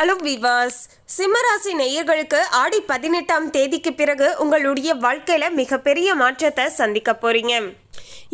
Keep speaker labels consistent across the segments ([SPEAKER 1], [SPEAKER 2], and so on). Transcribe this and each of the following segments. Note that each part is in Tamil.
[SPEAKER 1] ஹலோ விவாஸ் சிம்மராசி நேயர்களுக்கு ஆடி பதினெட்டாம் தேதிக்கு பிறகு உங்களுடைய வாழ்க்கையில மிகப்பெரிய மாற்றத்தை சந்திக்க போறீங்க.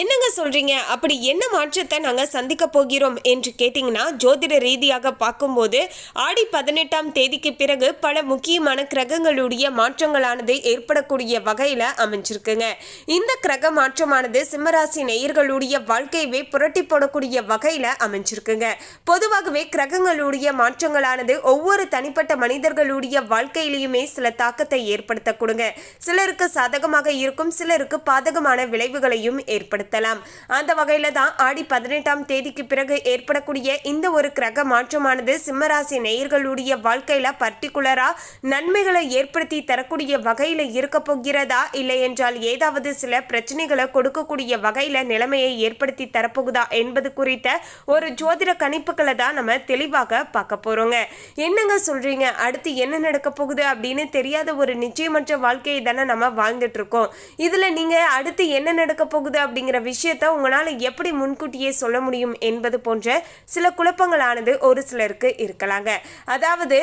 [SPEAKER 1] என்னங்க சொல்றீங்க? அப்படி என்ன மாற்றத்தை நாங்கள் சந்திக்க போகிறோம் என்று கேட்டிங்கன்னா ஜோதிட ரீதியாக பார்க்கும்போது ஆடி பதினெட்டாம் தேதிக்கு பிறகு பல முக்கியமான கிரகங்களுடைய மாற்றங்களானது ஏற்படக்கூடிய வகையில் அமைஞ்சிருக்குங்க. இந்த கிரக மாற்றமானது சிம்மராசி நேயர்களுடைய வாழ்க்கையவே புரட்டி போடக்கூடிய வகையில் அமைஞ்சிருக்குங்க. பொதுவாகவே கிரகங்களுடைய மாற்றங்களானது ஒவ்வொரு தனிப்பட்ட மனிதர்களுடைய வாழ்க்கையிலையுமே சில தாக்கத்தை ஏற்படுத்தக்கூடுங்க சிலருக்கு சாதகமாக இருக்கும் சிலருக்கு பாதகமான விளைவுகளையும் ஏற்படுத்தலாம். அந்த வகையில தான் ஆடி பதினெட்டாம் தேதிக்கு பிறகு ஏற்படக்கூடிய இந்த ஒரு கிரக மாற்றமானது சிம்மராசி நேயர்களுடைய வாழ்க்கையில பர்டிகுலரா நன்மைகளை ஏற்படுத்தி தரக்கூடிய வகையில இருக்க போகிறதா? இல்லை என்றால் ஏதாவது சில பிரச்சனைகளை கொடுக்கக்கூடிய வகையில நிலைமையை ஏற்படுத்தி தரப்போகுதா என்பது குறித்த ஒரு ஜோதிட கணிப்புகளை தான் நம்ம தெளிவாக பார்க்க போறோங்க. என்னங்க சொல்றீங்க? அடுத்து என்ன நடக்க போகுது அப்படின்னு தெரியாத ஒரு நிச்சயமற்ற வாழ்க்கையை தானே நம்ம வாழ்ந்துட்டு இருக்கோம். இதுல நீங்க அடுத்து என்ன நடக்க போகுது? அப்படிங்கிற விஷயத்த உங்களால எப்படி முன்கூட்டியே சொல்ல முடியும் என்பது போன்ற சில குழப்பங்களானது ஒரு சிலருக்கு இருக்கலாங்க. அதாவது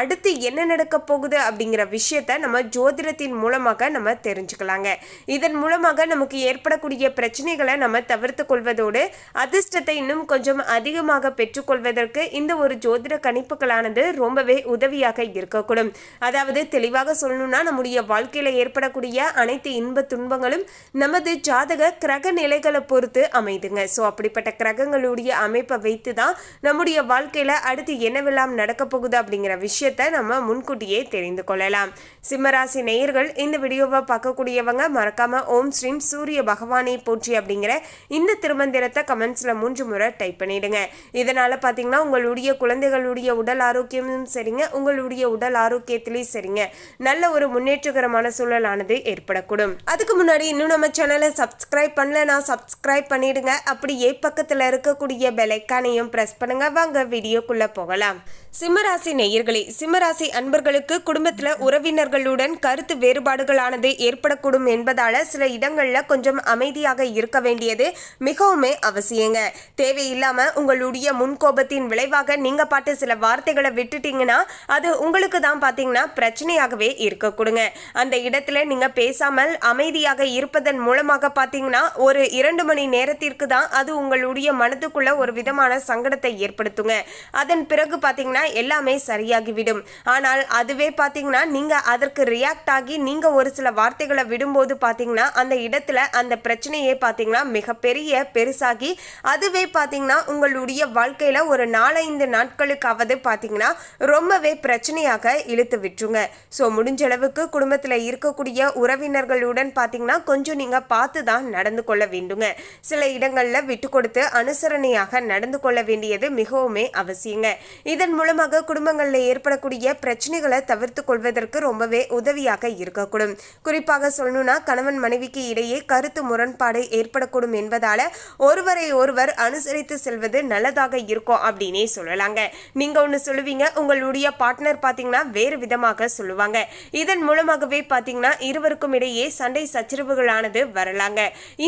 [SPEAKER 1] அடுத்து என்ன நடக்க போகுது அப்படிங்கிற விஷயத்த நம்ம ஜோதிடத்தின் மூலமாக நம்ம தெரிஞ்சுக்கலாங்க. இதன் மூலமாக நமக்கு ஏற்படக்கூடிய பிரச்சனைகளை நம்ம தவிர்த்து கொள்வதோடு அதிர்ஷ்டத்தை இன்னும் கொஞ்சம் அதிகமாக பெற்றுக்கொள்வதற்கு இந்த ஒரு ஜோதிட கணிப்புகளானது ரொம்பவே உதவியாக இருக்கக்கூடும். அதாவது தெளிவாக சொல்லணும்னா நம்முடைய வாழ்க்கையில ஏற்படக்கூடிய அனைத்து இன்ப துன்பங்களும் நமது ஜாதக கிரக நிலைகளை பொறுத்து அமைதுங்க. ஸோ அப்படிப்பட்ட கிரகங்களுடைய அமைப்பை வைத்து தான் நம்முடைய வாழ்க்கையில அடுத்து என்னவெல்லாம் நடக்க போகுது அப்படிங்கிற விஷயத்த நம்ம முன்கூட்டியே தெரிந்து கொள்ளலாம். சிம்மராசி நேயர்கள் இந்த வீடியோவை பார்க்கக்கூடியவங்க மறக்காம ஓம் ஸ்ரீம் சூரிய பகவானை போற்றி அப்படிங்கிற இந்த திருமந்திரத்தை கமெண்ட்ஸில் மூன்று முறை டைப் பண்ணிடுங்க. இதனால் பார்த்தீங்கன்னா உங்களுடைய குழந்தைகளுடைய உடல் ஆரோக்கியமும் சரிங்க உங்களுடைய உடல் ஆரோக்கியத்திலையும் சரிங்க. நல்ல ஒரு முன்னேற்றகரமான சூழலானது ஏற்படக்கூடும். அதுக்கு முன்னாடி இன்னும் நம்ம சேனலை சப்ஸ்கிரைப் பண்ணலனா சப்ஸ்கிரைப் பண்ணிடுங்க. அப்படியே பக்கத்தில் இருக்கக்கூடிய பெலைக்கானையும் ப்ரெஸ் பண்ணுங்க. வாங்க வீடியோக்குள்ள போகலாம். சிம்மராசி நேயர்களே சிம்மராசி அன்பர்களுக்கு குடும்பத்தில் உறவினர்களுடன் கருத்து வேறுபாடுகளானது ஏற்படக்கூடும் என்பதால சில இடங்களில் கொஞ்சம் அமைதியாக இருக்க வேண்டியது மிகவுமே அவசியங்க. தேவையில்லாம உங்களுடைய முன்கோபத்தின் விளைவாக நீங்க பாட்டு சில வார்த்தைகளை விட்டுட்டீங்கன்னா அது உங்களுக்கு தான் பார்த்தீங்கன்னா பிரச்சனையாகவே இருக்க கொடுங்க அந்த இடத்துல நீங்க பேசாமல் அமைதியாக இருப்பதன் மூலமாக பார்த்தீங்கன்னா ஒரு இரண்டு மணி நேரத்திற்கு தான் அது உங்களுடைய மனதுக்குள்ள ஒரு விதமான சங்கடத்தை ஏற்படுத்துங்க. அதன் பிறகு பார்த்தீங்கன்னா எல்லாமே சரியாகிவிடும். ஆனால் அதுவே பார்த்தீங்கன்னா நீங்கள் அதற்கு ரியாக்ட் ஆகி நீங்கள் ஒரு சில வார்த்தைகளை விடும்போது பார்த்தீங்கன்னா அந்த இடத்துல அந்த பிரச்சனையே பார்த்தீங்கன்னா மிகப்பெரிய பெருசாகி அதுவே பார்த்தீங்கன்னா உங்களுடைய வாழ்க்கையில ஒரு நாலஞ்சு நாட்களுக்காவது பார்த்தீங்கன்னா ரொம்பவே பிரச்சனையாக இழுத்து விட்டுருங்க. ஸோ முடிஞ்ச அளவுக்கு குடும்பத்தில் இருக்கக்கூடிய உறவினர்களுடன் பார்த்தீங்கன்னா கொஞ்சம் நீங்கள் பார்த்து தான் நடந்து கொள்ள வேண்டுங்க. சில இடங்களில் விட்டு கொடுத்து அனுசரணையாக நடந்து கொள்ள வேண்டியது மிகவுமே அவசியங்க. இதன் மூலமாக குடும்பங்களில் ஏற்படக்கூடிய பிரச்சனைகளை தவிர்த்து கொள்வதற்கு ரொம்பவே உதவியாக இருக்கக்கூடும். குறிப்பாக சொல்லணும்னா கணவன் மனைவிக்கு இடையே கருத்து முரண்பாடு ஏற்படக்கூடும் என்பதால ஒருவரை ஒருவர் அனுசரித்து செல்வது நல்லதாக இருக்கும் அப்படின்னே சொல்லலாங்க. நீங்க ஒன்று சொல்லுவீங்க உங்களுடைய பார்ட்னர் பார்த்தீங்கன்னா வேறு விதமாக சொல்லுவாங்க. இதன் மூலமாகவே பார்த்தீங்கன்னா இருவருக்கும் இடையே சண்டை சச்சரவுகளானது வரலாங்க.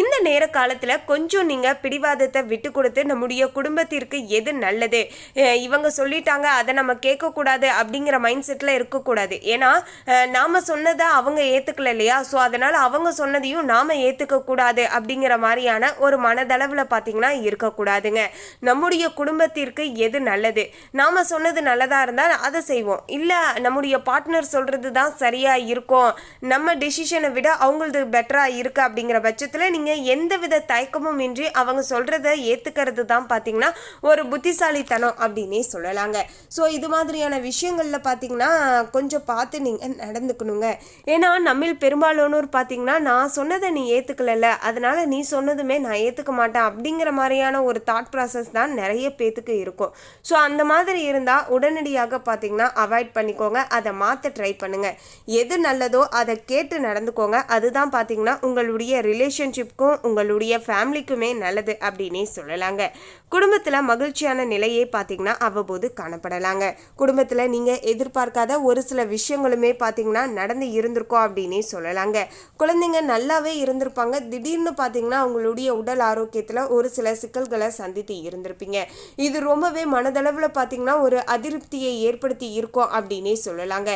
[SPEAKER 1] இந்த நேர காலத்துல கொஞ்சம் நீங்க பிடிவாதத்தை விட்டு கொடுத்து நம்முடைய குடும்பத்திற்கு எது நல்லது? இவங்க சொல்லிட்டாங்க அதை நம்ம கேட்கக்கூடாது அப்படிங்கிற மைண்ட் செட்டில் இருக்கக்கூடாது. ஏன்னா நாம் நாம சொன்னதை அவங்க ஏத்துக்கல இல்லையா? ஸோ அதனால அவங்க சொன்னதையும் நாம ஏத்துக்க கூடாது அப்படிங்கிற மாதிரியான ஒரு மனதளவுல பார்த்தீங்கன்னா இருக்கக்கூடாதுங்க. நம்முடைய குடும்பத்திற்கு எது நல்லது? நாம சொன்னது நல்லதா இருந்தால் அதை செய்வோம். இல்லை நம்முடைய பார்ட்னர் சொல்கிறது தான் சரியாக இருக்கும். நம்ம டிசிஷனை விட அவங்களது பெட்டரா இருக்கு அப்படிங்கிற பட்சத்தில் நீங்கள் எந்த வித தயக்கமும் இன்றி அவங்க சொல்கிறத ஏற்றுக்கிறது தான் பார்த்தீங்கன்னா ஒரு புத்திசாலித்தனம் அப்படின்னே சொல்லலாங்க. ஸோ இது மாதிரியான விஷயங்களில் பார்த்தீங்கன்னா கொஞ்சம் பார்த்து நீங்கள் நடந்துக்கணுங்க. ஏன்னா நம்மில் பெரும்பாலானோர் பார்த்தீங்கன்னா நான் சொன்னதை நீ ஏற்றுக்கலல்ல அதனால் நீ சொன்னதுமே நான் ஏற்றுக்க மாட்டேன் அப்படிங்கிற மாதிரியான ஒரு தாட் ப்ராசஸ் தான் நிறைய பேத்துக்கு இருக்கும். ஸோ அந்த மாதிரி இருந்தால் உடனடியாக பார்த்தீங்கன்னா அவாய்ட் பண்ணிக்கோங்க அதை மாற்ற ட்ரை பண்ணுங்கள் எது நல்லதோ அதை கேட்டு நடந்துக்கோங்க அதுதான் பார்த்தீங்கன்னா உங்களுடைய ரிலேஷன்ஷிப்க்கும் உங்களுடைய ஃபேமிலிக்குமே நல்லது அப்படின்னே சொல்லலாங்க. குடும்பத்தில் மகிழ்ச்சியான நிலையே பார்த்தீங்கன்னா அவ்வப்போது காணப்படலாங்க. குடும்பத்தில் நீங்கள் எதிர்பார்க்காத ஒரு சில விஷயங்களுமே பார்த்தீங்கன்னா நடந்து இருந்திருக்கோம் அப்படின்னே சொல்லலாங்க. குழந்தைங்க நல்லாவே இருந்திருப்பாங்க. திடீர்னு பார்த்தீங்கன்னா அவங்களுடைய உடல் ஆரோக்கியத்தில் ஒரு சில சிக்கல்களை சந்தித்து இருந்திருப்பீங்க. இது ரொம்பவே மனதளவில் பார்த்தீங்கன்னா ஒரு அதிருப்தியை ஏற்படுத்தி இருக்கும் அப்படின்னே சொல்லலாங்க.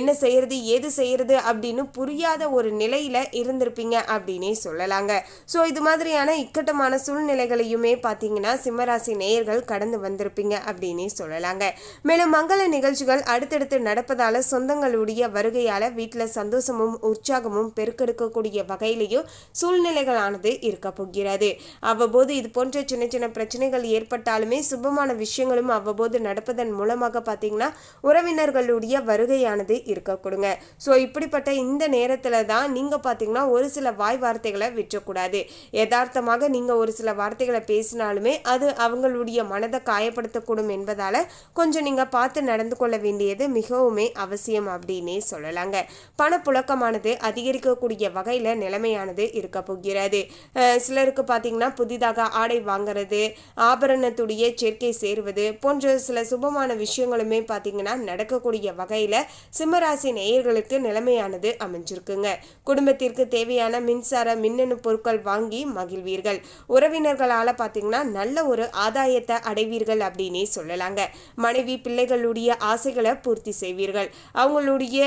[SPEAKER 1] என்ன செய்யறது ஏது செய்யறது அப்படின்னு புரியாத ஒரு நிலையில் இருந்திருப்பீங்க அப்படின்னே சொல்லலாங்க. ஸோ இது மாதிரியான இக்கட்டமான சூழ்நிலைகளையுமே பார்த்தீங்கன்னா சிம்மராசி நேயர்கள் கடந்து வந்திருப்பீங்க அப்படின்னே சொல்லலாங்க. மேலும் மங்கள நிகழ்ச்சிகள் அடுத்தடுத்து நடப்பதால் சொந்தங்களுடைய வருகையால வீட்டில் சந்தோஷமும் உற்சாகமும் பெருக்கெடுக்கக்கூடிய வகையிலையும் சூழ்நிலைகளானது இருக்க போகிறது. அவ்வப்போது இது போன்ற சின்ன சின்ன பிரச்சனைகள் ஏற்பட்டாலுமே சுபமான விஷயங்களும் அவ்வப்போது நடப்பதன் மூலமாக பார்த்தீங்கன்னா உறவினர்களுடைய வருகையானது இருக்க கொடுங்க. ஸோ இப்படிப்பட்ட இந்த நேரத்தில் தான் நீங்கள் பார்த்தீங்கன்னா ஒரு சில வாய் வார்த்தைகளை விற்றக்கூடாது. யதார்த்தமாக நீங்கள் ஒரு சில வார்த்தைகளை பேசினாலுமே அது அவங்களுடைய மனதை காயப்படுத்தக்கூடும் என்பதால் கொஞ்சம் நீங்கள் பார்த்து நடந்து கொள்ள வேண்டியது மிகவுமே அவசியம் அப்படின்னே சொல்லலாங்க. பணப்புழக்கமானது அதிகரிக்கக்கூடிய வகையில் நிலைமையானது இருக்க போகிறது. சிலருக்கு பார்த்தீங்கன்னா புதிதாக ஆடை வாங்குறது ஆபரணத்துடைய சேர்க்கை சேருவது போன்ற சில சுபமான விஷயங்களுமே பார்த்தீங்கன்னா நடக்கக்கூடிய வகையில் சிம்மராசி நேயர்களுக்கு நிலைமையானது அமைஞ்சிருக்குங்க. குடும்பத்திற்கு தேவையான மின்சார மின்னணு பொருட்கள் வாங்கி மகிழ்வீர்கள். உறவினர்களால் பார்த்தீங்கன்னா நல்ல ஒரு ஆதாயத்தை அடைவீர்கள் அப்படின்னே சொல்லலாங்க. மனைவி பிள்ளைகளுடைய ஆசைகளை பூர்த்தி செய்வீர்கள். அவங்களுடைய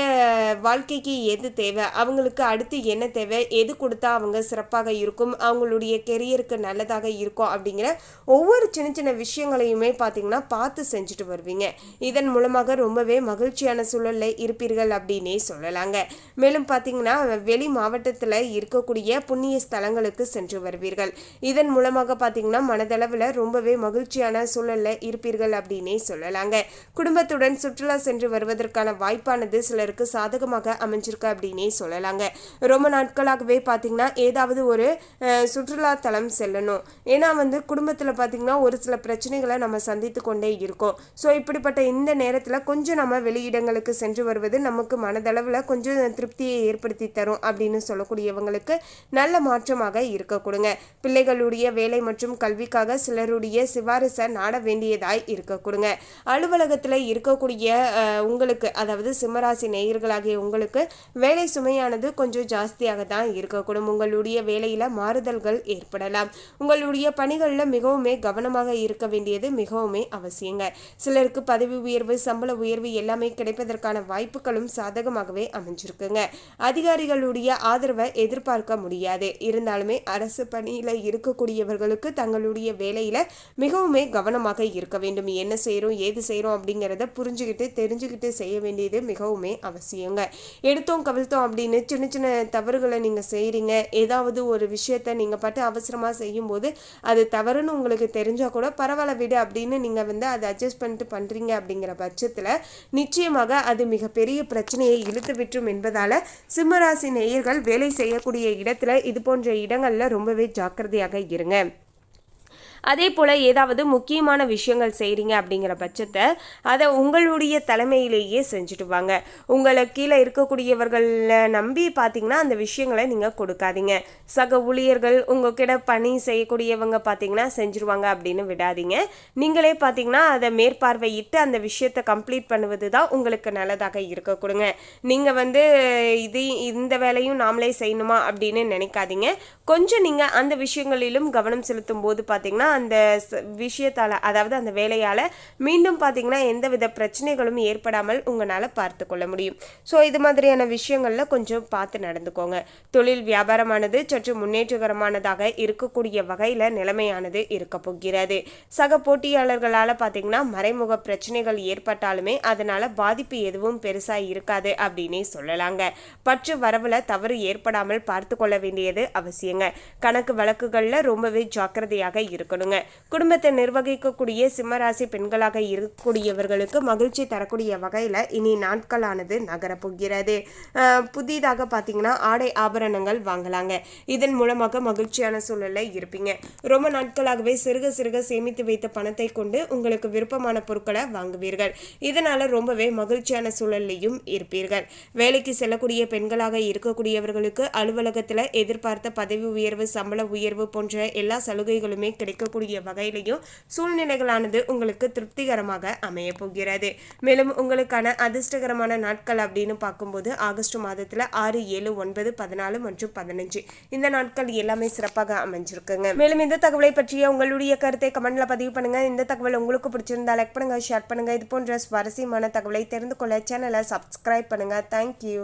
[SPEAKER 1] வாழ்க்கைக்கு எது தேவை? அவங்களுக்கு அடுத்து என்ன தேவை? எது கொடுத்தா அவங்க சிறப்பாக இருக்கும்? அவங்களுடைய கெரியருக்கு நல்லதாக இருக்கும் அப்படிங்கிற ஒவ்வொரு சின்ன சின்ன விஷயங்களையுமே பார்த்தீங்கன்னா பார்த்து செஞ்சுட்டு வருவீங்க. இதன் மூலமாக ரொம்பவே மகிழ்ச்சியான சூழலில் இருப்பீர்கள் அப்படின்னே சொல்லலாங்க. மேலும் பார்த்தீங்கன்னா வெளி மாவட்டத்தில் இருக்கக்கூடிய புண்ணிய ஸ்தலங்களுக்கு சென்று வருவீர்கள். இதன் மூலமாக பார்த்தீங்கன்னா மனதளவில் ரொம்பவே மகிழ்ச்சியான சூழலில் இருப்பீர்கள் அப்படின்னே சொல்லலாங்க. குடும்பத்துடன் சுற்றுலா சென்று வருவதற்கான வாய்ப்பானது சிலருக்கு சாதகமாக அமைஞ்சிருக்கு அப்படின்னே சொல்லலாங்க. ரொம்ப நாட்களாகவே பார்த்தீங்கன்னா ஏதாவது ஒரு சுற்றுலா தலம் செல்லணும். ஏன்னா வந்து குடும்பத்தில் பார்த்தீங்கன்னா ஒரு சில பிரச்சனைகளை நம்ம சந்தித்து கொண்டே இருக்கோம். ஸோ இப்படிப்பட்ட இந்த நேரத்தில் கொஞ்சம் நம்ம வெளியிடங்களுக்கு சென்று வருவது நமக்கு மனதளவில் கொஞ்சம் திருப்தியை ஏற்படுத்தி தரும் அப்படின்னு சொல்லக்கூடியவங்களுக்கு நல்ல மாற்றமாக இருக்க கொடுங்க. பிள்ளைகளுடைய வேலை மற்றும் கல்விக்காக சிலருடைய சிபாரிசை நாட வேண்டியதாய் இருக்க கொடுங்க. அலுவலகத்தில் இருக்கக்கூடிய உங்களுக்கு அதாவது சிம்மராசி நேயர்களாகிய உங்களுக்கு வேலை சுமையானது கொஞ்சம் ஜாஸ்தியாக தான் இருக்கக்கூடும் உங்களுடைய வேலையில் மாறுதல்கள் ஏற்படலாம். உங்களுடைய பணிகளில் மிகவுமே கவனமாக இருக்க வேண்டியது மிகவுமே அவசியங்க. சிலருக்கு பதவி உயர்வு சம்பள உயர்வு எல்லாமே கிடைப்பதற்கான வாய்ப்புகளும் சாதகமாகவே அமைஞ்சிருக்குங்க. அதிகாரிகளுடைய ஆதரவை எதிர்பார்க்க முடியாது. இருந்தாலுமே அரசு பணியில் இருக்கக்கூடியவர்களுக்கு தங்களுடைய வேலையில் மிகவுமே கவனமாக இருக்க வேண்டும். என்ன செய்கிறோம் ஏது செய்கிறோம் அப்படிங்கிறத புரிஞ்சுக்கிட்டு தெரிஞ்சுக்கிட்டு செய்ய வேண்டியது மிகவுமே அவசியங்க. எடுத்தோம் கவிழ்த்தோம் அப்படின்னு சின்ன சின்ன தவறுகளை நீங்கள் செய்கிறீங்க ஏதாவது ஒரு விஷயத்தை நீங்கள் பாட்டு அவசரமாக செய்யும்போது அது தவறுன்னு உங்களுக்கு தெரிஞ்சால் கூட பரவாயில்ல விடு அப்படின்னு நீங்கள் வந்து அதை அட்ஜஸ்ட் பண்ணிட்டு பண்ணுறீங்க அப்படிங்கிற பட்சத்தில் நிச்சயமாக அது மிகப்பெரிய பிரச்சனையை இழுத்து விட்டுரும் என்பதால் சிம்மராசி நேயர்கள் வேலை செய்யக்கூடிய இடத்துல இது போன்ற இடங்களில் ரொம்பவே ஜாக்கிரதையாக இருங்க. அதே போல் ஏதாவது முக்கியமான விஷயங்கள் செய்கிறீங்க அப்படிங்கிற பட்சத்தை அதை உங்களுடைய தலைமையிலேயே செஞ்சுட்டு வாங்க. உங்களை கீழே இருக்கக்கூடியவர்களை நம்பி பார்த்தீங்கன்னா அந்த விஷயங்களை நீங்கள் கொடுக்காதீங்க. சக ஊழியர்கள் உங்ககிட்ட பணி செய்யக்கூடியவங்க பார்த்தீங்கன்னா செஞ்சுருவாங்க அப்படின்னு விடாதீங்க. நீங்களே பார்த்தீங்கன்னா அதை மேற்பார்வையிட்டு அந்த விஷயத்தை கம்ப்ளீட் பண்ணுவது தான் உங்களுக்கு நல்லதாக இருக்க கொடுங்க. நீங்கள் வந்து இது இந்த வேலையும் நாமளே செய்யணுமா அப்படின்னு நினைக்காதீங்க. கொஞ்சம் நீங்கள் அந்த விஷயங்களிலும் கவனம் செலுத்தும் போது பார்த்தீங்கன்னா அந்த விஷயத்தால் அதாவது அந்த வேலையால் மீண்டும் பார்த்தீங்கன்னா எந்தவித பிரச்சனைகளும் ஏற்படாமல் உங்களால் பார்த்து கொள்ள முடியும். ஸோ இது மாதிரியான விஷயங்களில் கொஞ்சம் பார்த்து நடந்துக்கோங்க. தொழில் வியாபாரமானது சற்று முன்னேற்றகரமானதாக இருக்கக்கூடிய வகையில் நிலைமையானது இருக்க போகிறது. சக போட்டியாளர்களால் பார்த்தீங்கன்னா மறைமுக பிரச்சனைகள் ஏற்பட்டாலுமே அதனால் பாதிப்பு எதுவும் பெருசாக இருக்காது அப்படின்னே சொல்லலாங்க. பற்று வரவில் தவறு ஏற்படாமல் பார்த்து கொள்ள வேண்டியது அவசியங்க. கணக்கு வழக்குகளில் ரொம்பவே ஜாக்கிரதையாக இருக்கணும். இருக்கணுங்க குடும்பத்தை நிர்வகிக்கக்கூடிய சிம்மராசி பெண்களாக இருக்கக்கூடியவர்களுக்கு மகிழ்ச்சி தரக்கூடிய வகையில் இனி நாட்களானது நகரப்போகிறது. புதிதாக பார்த்தீங்கன்னா ஆடை ஆபரணங்கள் வாங்கலாங்க. இதன் மூலமாக மகிழ்ச்சியான சூழலை இருப்பீங்க. ரொம்ப நாட்களாகவே சிறுக சிறுக சேமித்து வைத்த பணத்தை கொண்டு உங்களுக்கு விருப்பமான பொருட்களை வாங்குவீர்கள். இதனால ரொம்பவே மகிழ்ச்சியான சூழல்லையும் இருப்பீர்கள். வேலைக்கு செல்லக்கூடிய பெண்களாக இருக்கக்கூடியவர்களுக்கு அலுவலகத்தில் எதிர்பார்த்த பதவி உயர்வு சம்பள உயர்வு போன்ற எல்லா சலுகைகளுமே கிடைக்க இருக்கக்கூடிய வகையிலையும் சூழ்நிலைகளானது உங்களுக்கு திருப்திகரமாக அமைய போகிறது. மேலும் உங்களுக்கான அதிர்ஷ்டகரமான நாட்கள் அப்படின்னு பார்க்கும்போது ஆகஸ்ட் மாதத்தில் ஆறு ஏழு ஒன்பது பதினாலு மற்றும் பதினஞ்சு. இந்த நாட்கள் எல்லாமே சிறப்பாக அமைஞ்சிருக்குங்க. மேலும் இந்த தகவலை பற்றிய உங்களுடைய கருத்தை கமெண்ட்ல பதிவு பண்ணுங்க. இந்த தகவல் உங்களுக்கு பிடிச்சிருந்தா லைக் பண்ணுங்க ஷேர் பண்ணுங்க. இது போன்ற சுவாரஸ்யமான தகவலை தெரிந்து கொள்ள சேனலை சப்ஸ்கிரைப் பண்ணுங்க. தேங்க்யூ